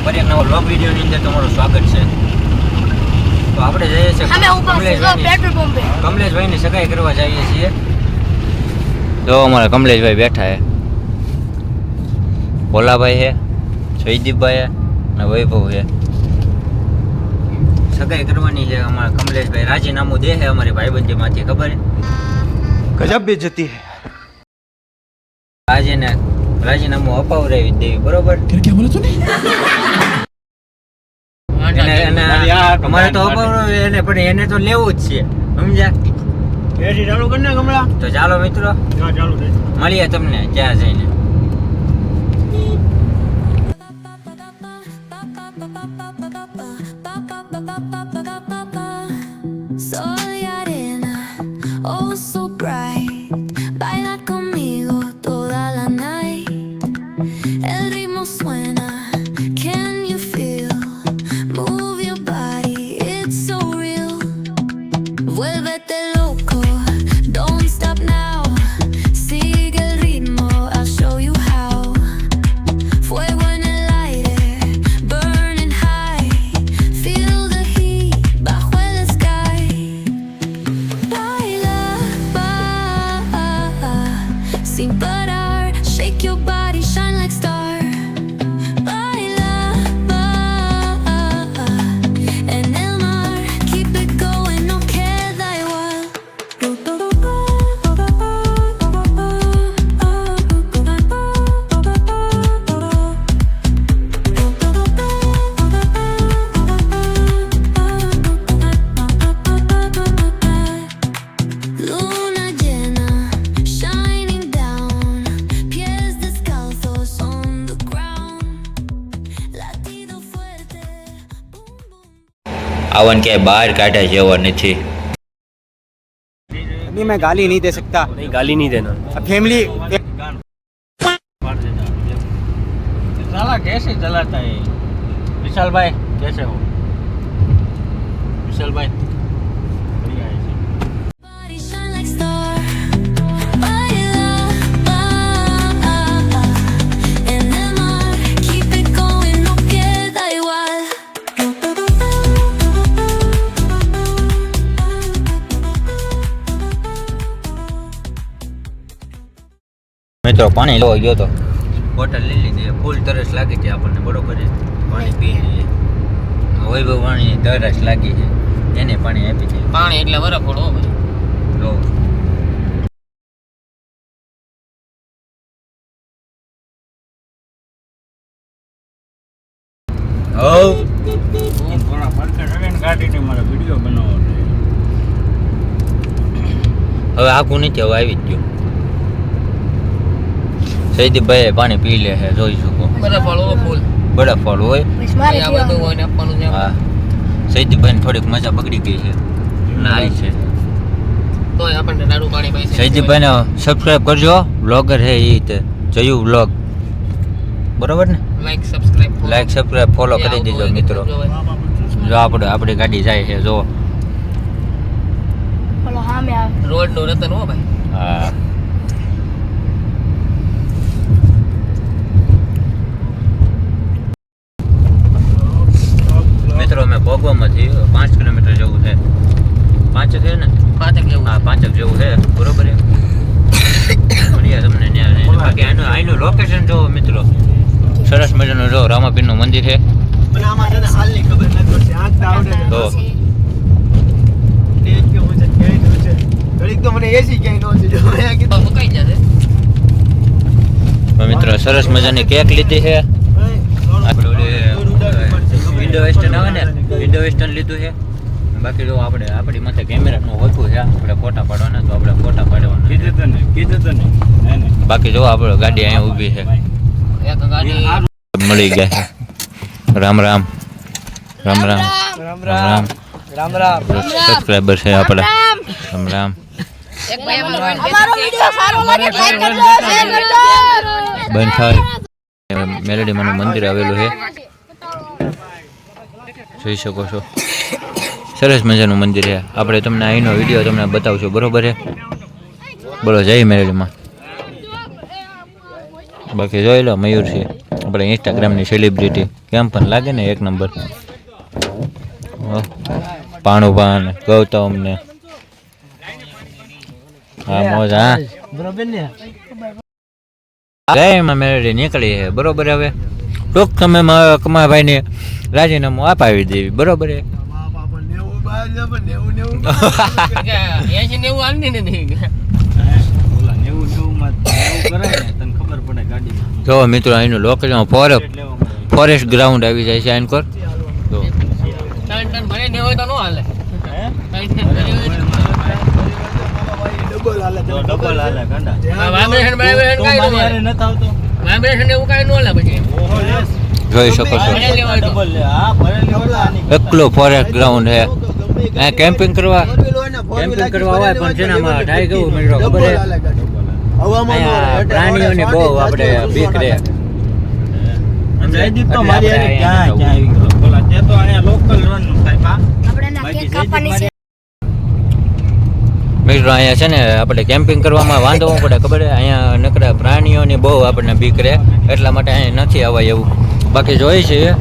તો ફરી એક નવો લોક વિડીયોની અંદર તમારું સ્વાગત છે. તો આપણે જઈએ છીએ કમલેશભાઈને સગાઈ કરવા જઈએ છીએ. તો અમારા કમલેશભાઈ બેઠા છે. ભોલાભાઈ છે જયદીપભાઈ અને વૈભવ છે. સગાઈ કરવાની છે અમારા કમલેશભાઈ. રાજીનામું દે છે અમારી ભાઈબંધીમાંથી ખબર ગજબ બેજતી હે. રાજીનામું અપાવરાવી દેવી બરોબર? એને અમારે તો અપાવરાવી એને પણ એને તો લેવું જ છે. સમજ્યા? ચાલુ કર ને કમળા તો ચાલો મિત્રો. ચાલુ મળીએ તમને ત્યાં જઈને. Soy આવન ક્યાંય બહાર કાઢ્યા જેવો નથી अभी मैं गाली नहीं दे सकता नहीं गाली नहीं देना अब फैमिली साला कैसे चलाता है विशाल भाई कैसे हो विशाल भाई મિત્રો પાણી લેવા ગયો તો. બોટલ લઈ લીધી. ફૂલ તરસ લાગી છે આપણને બરોબર છે. પાણી પી લઈએ વૈભવ પાણી તરસ લાગી છે. એને પાણી આપી છે પાણી એટલે બરાબર પડો ભાઈ. લો. હવ. હું થોડા ફરકે મારે વીડિયો બનાવવો હવે આખું નથી હવે આવી જ ગયું. સૈદીપભાઈ પાણી પી લે છે જોઈ શકો. બરફ વાળો ફૂલ. બરફ વાળું હોય હા. સૈદીપભાઈ થોડીક મજા બગડી ગઈ છે. નાઈ છે. તોય ને સબસ્ક્રાઇબ કરજો. બ્લોગર છે એ રીતે જયું બ્લોગ બરોબર ને? Like subscribe like subscribe follow કરી દેજો મિત્રો. જો આપણે આપણી ગાડી જાય છે જો. રોડનું રતન હો ભાઈ. હા. કુવામાંથી પાંચ કિલોમીટર જેવું છે. પાંચ છે ને? પાંચક જેવું. હા પાંચક જેવું છે. બરોબર તમને બાકી આનું આનું લોકેશન જો મિત્રો સરસ મજાનું જો રામાપીરનું મંદિર છે. મિત્રો સરસ મજાની કેક લીધી છે. આવે ને? વેસ્ટર્ન લીધું છે. બાકી જો આપણે આપણી માથે કેમેરાનું હોતું છે આપણે ફોટા પાડવાના તો આપણે ફોટા પાડવાના કીધું તને કીધું તો નહીં. નહીં બાકી જો આપણે ગાડી અહીંયા ઊભી છે. એક ગાડી. મળી ગયા. રામ રામ. રામ રામ. રામ રામ રામ. રામ. છે આપણા. રામ રામ. એક ભાઈ અમારો વિડિયો સારો લાગે લાઈક કરજો શેર કરજો. બંધ થાય. મેલેડીમાંનું મંદિર આવેલું છે. જોઈ શકો છો. સરસ મજાનું મંદિર છે. આપણે તમને અહીંનો વીડિયો તમને બતાવશું. બરોબર છે? બોલો જય મેલેડીમાં બાકી જોઈ લો મયુર છે. આપણે ઇન્સ્ટાગ્રામની સેલિબ્રિટી કેમ પણ લાગે ને એક નંબર. પાણુભાન ગૌતમ ને હા મોજ હા. જય મેળવી નીકળી છે. બરોબર હવે? ટૂંક સમયમાં કમાભાઈને રાજીનામું અપાવી દેવી બરોબર જો મિત્રો અહીંનું લોકેશન ફોરેસ્ટ ફોરેસ્ટ ગ્રાઉન્ડ આવી જાય છે એન્કોર ડબલ હાલે ડબલ હાલે વાઇબ્રેશન એવું કાંઈ ન લે પછી. જોઈ શકો છો. એકલો ફોરેસ્ટ ગ્રાઉન્ડ છે આ કેમ્પિંગ કરવા? કેમ્પિંગ કરવા હોય પણ છે ને આમાં ઢાઈ ગયું મિત્રો ખબર છે પ્રાણીઓની બહુ આપણે બીક રે તો મારી ક્યાં ક્યાં આવી ગયો બોલા તે તો અહીંયા લોકલ રનનું થાય બા આપણે ના કેક કાપવાની છે. મિત્રો અહીંયા છે ને, આપણે કેમ્પિંગ કરવામાં વાંધો શું પડે, ખબર અહીંયા નકરા પ્રાણીઓની બહુ આપણને બીક રહે, એટલા માટે અહીંયા નથી અવાય એવું. બાકી જોઈએ છીએ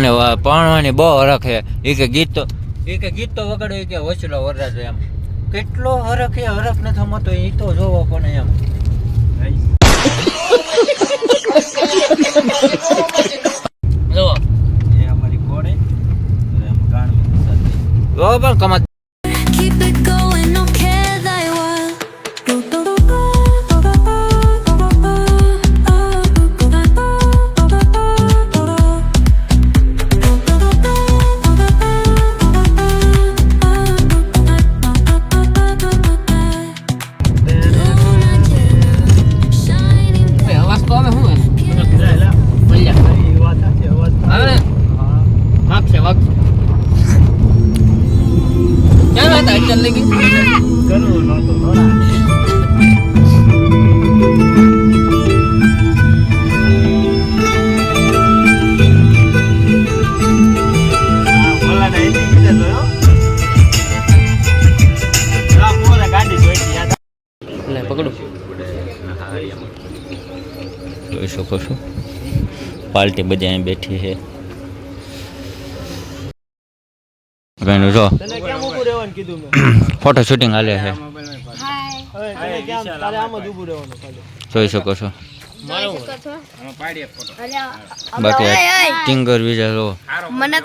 આને વા- પરણવાની બહુ હરખ છે. એ કે ગીત તો એ કે ગીત તો વગાડે કે હોસલો વરરાજો એમ. કેટલો હરખ એ હરખ નથી થમતો એ તો જોવો પણ એમ. જોવો એ અમારી કોડે પણ કમા જોઈતી, યાદ લે પકડું. જોઈ શકો છો. પાર્ટી બધી બેઠી છે. જો. ફોટો શૂટિંગ હાલે છે. જોઈ શકો છો. બાકી ટિંગર બીજા લો. મને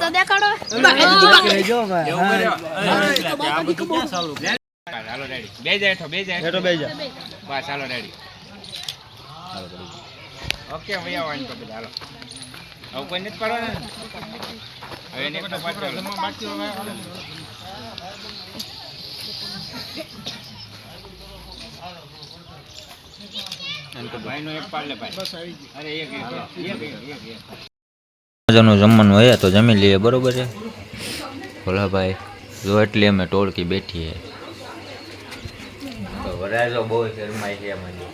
બે જાય બે બે જાય મજાનું જમવાનું હોય તો જમી લઈએ બરોબર છે? ભોલાભાઈ જો એટલી અમે ટોળકી બેઠી છે વરાજો બહુ શરમાય છે મને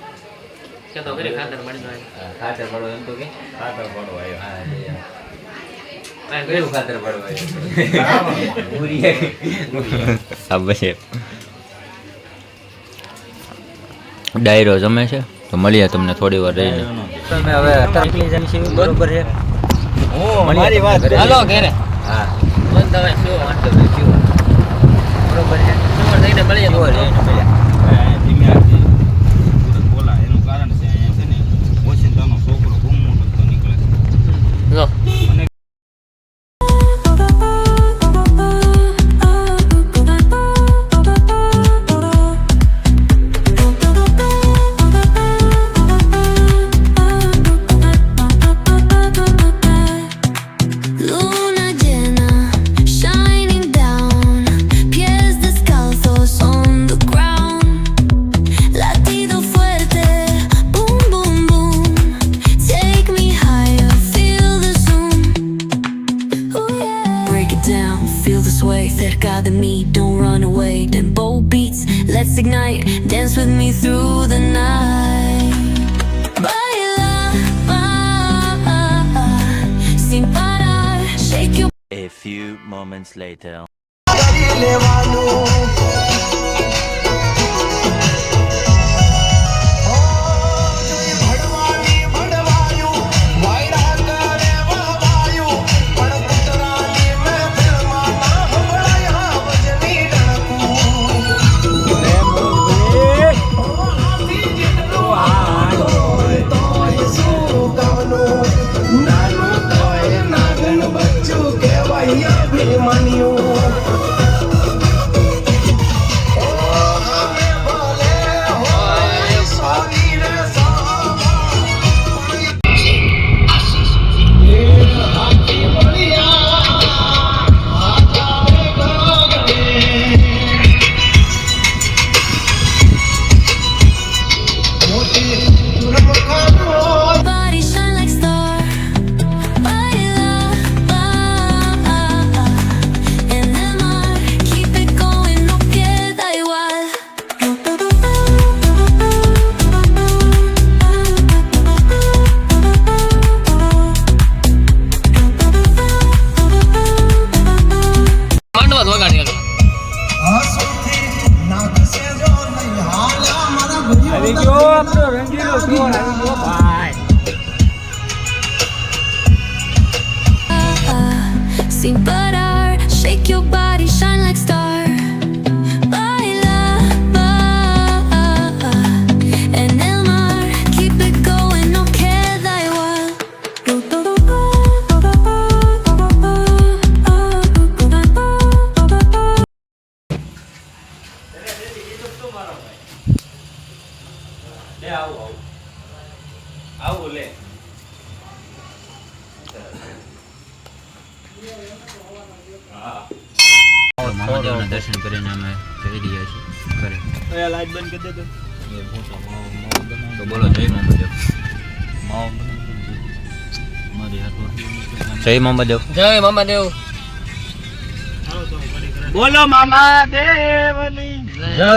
કે તો ઘરે ખાતર મળી જાય. ખાતર પડો એમ તો કે? ખાતર પડો આવ્યો. હા લે. આ ઘરે કેવું ખાતર પડવા હા બસ. એમ. ડાયરો જમે છે? તો મળીએ તમને થોડી વાર રહીને. તમે હવે છે બરોબર છે. હું મારી વાત. હાલો ઘરે. હા. બંધ હવે શું વાંધો. બરોબર છે. શું થઈને મળીએ. break it down. Feel this way, cerca de me Don't run away, tempo beats. Let's ignite, dance with me through the night. Baila, ba, sin parar. Shake your A few moments later. આવી ગયો આપણો રંગીલો સોન આવી ગયો ભાઈ Sin parar, shake your body, light બંધ કરી દે તો બોલો જય મહાદેવ જય મહાદેવ જય મામા દેવ બોલો મામા દેવની જય